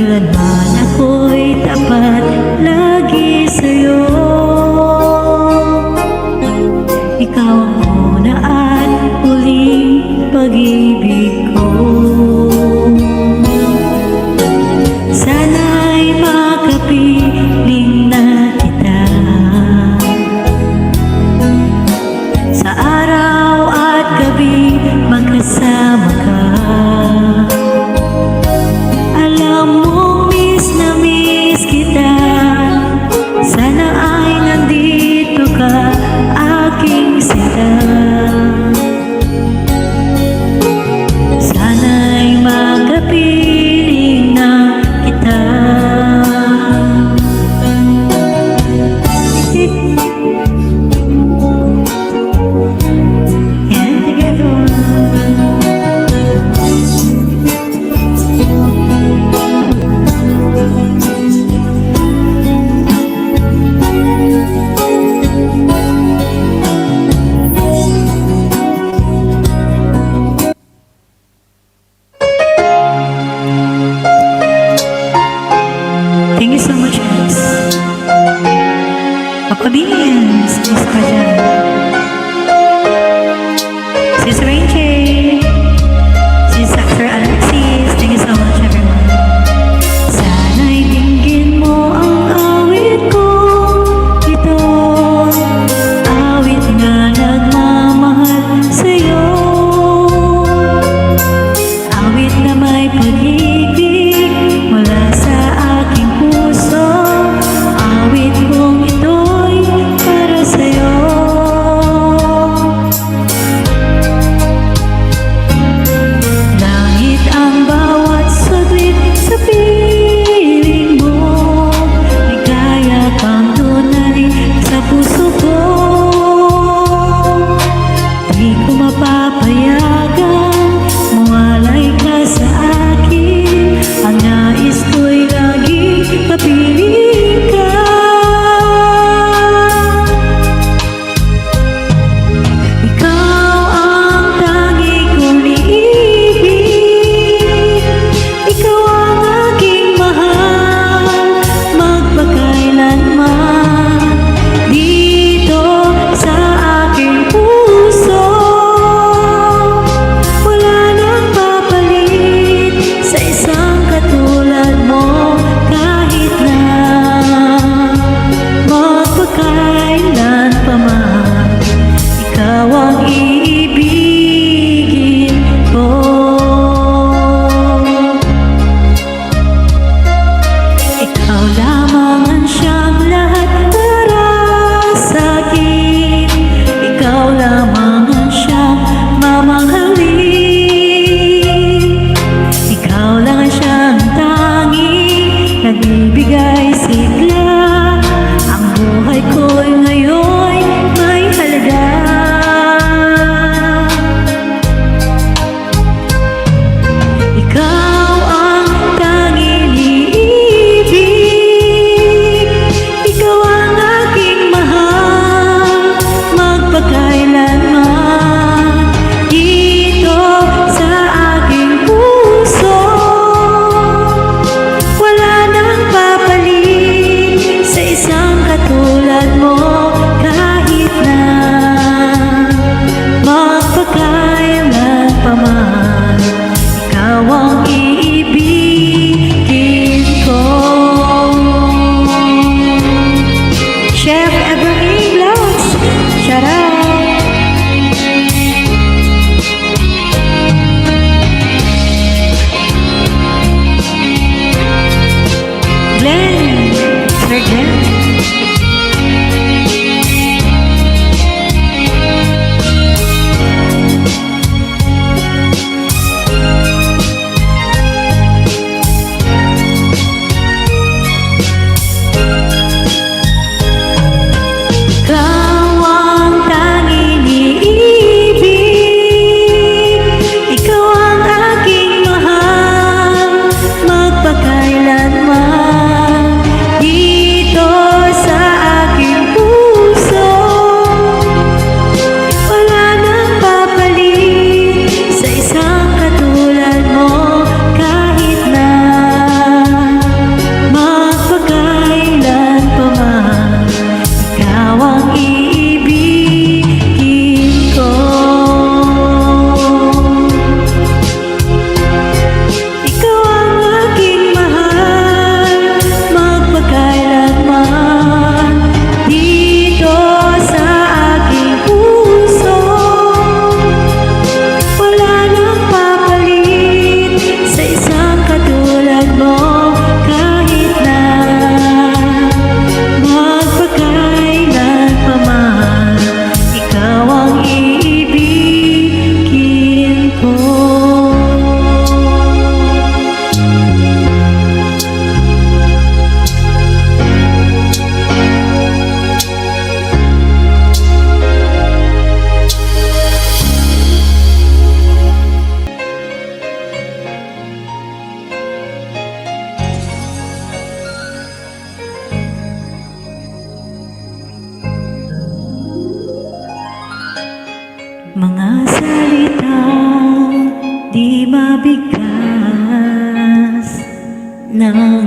Kailanman ako'y tapat lagi sa'yo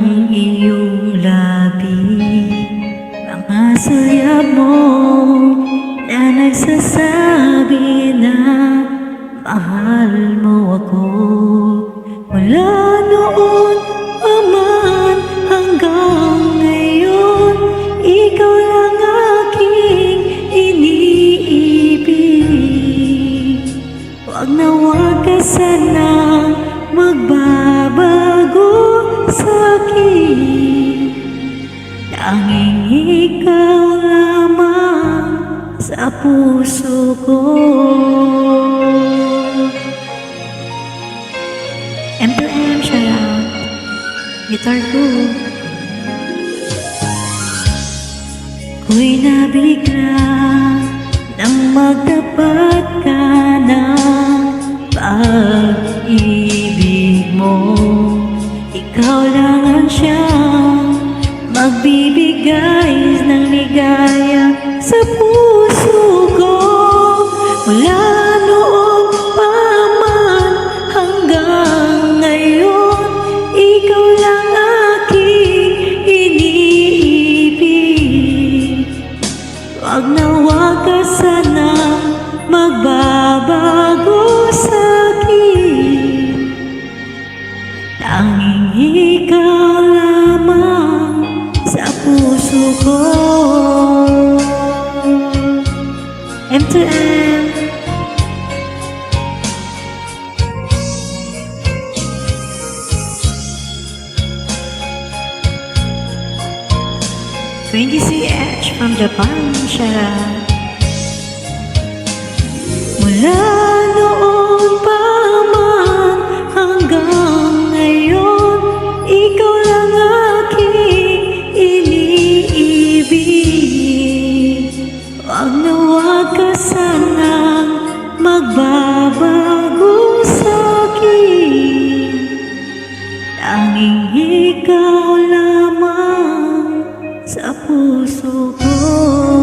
ang iyong labi. Mga sulyap mo na nagsasabi na mahal mo ako. puso ko. M2M shoutout Guitar ko. Ko'y nabigla Nang magdapat ka ng pag-ibig mo. Ikaw lang ang siyang Magbibigay ng ligaya sa puso. 20CH from Japan, Pansya Mula 无处躲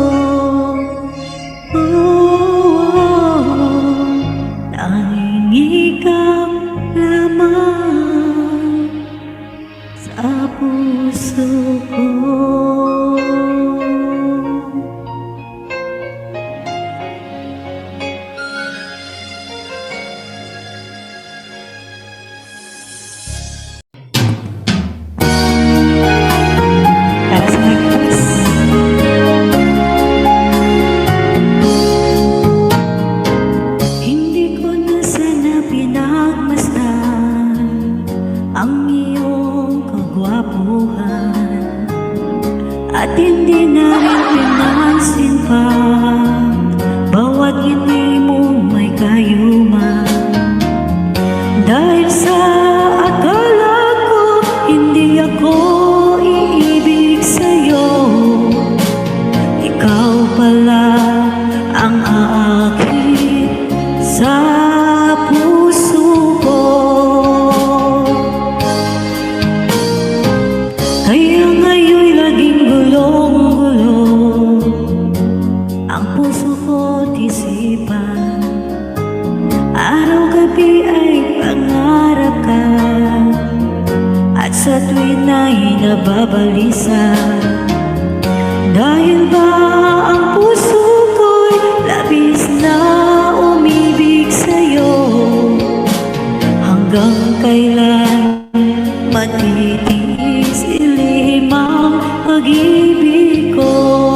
tiis ilimaw pag-ibig ko.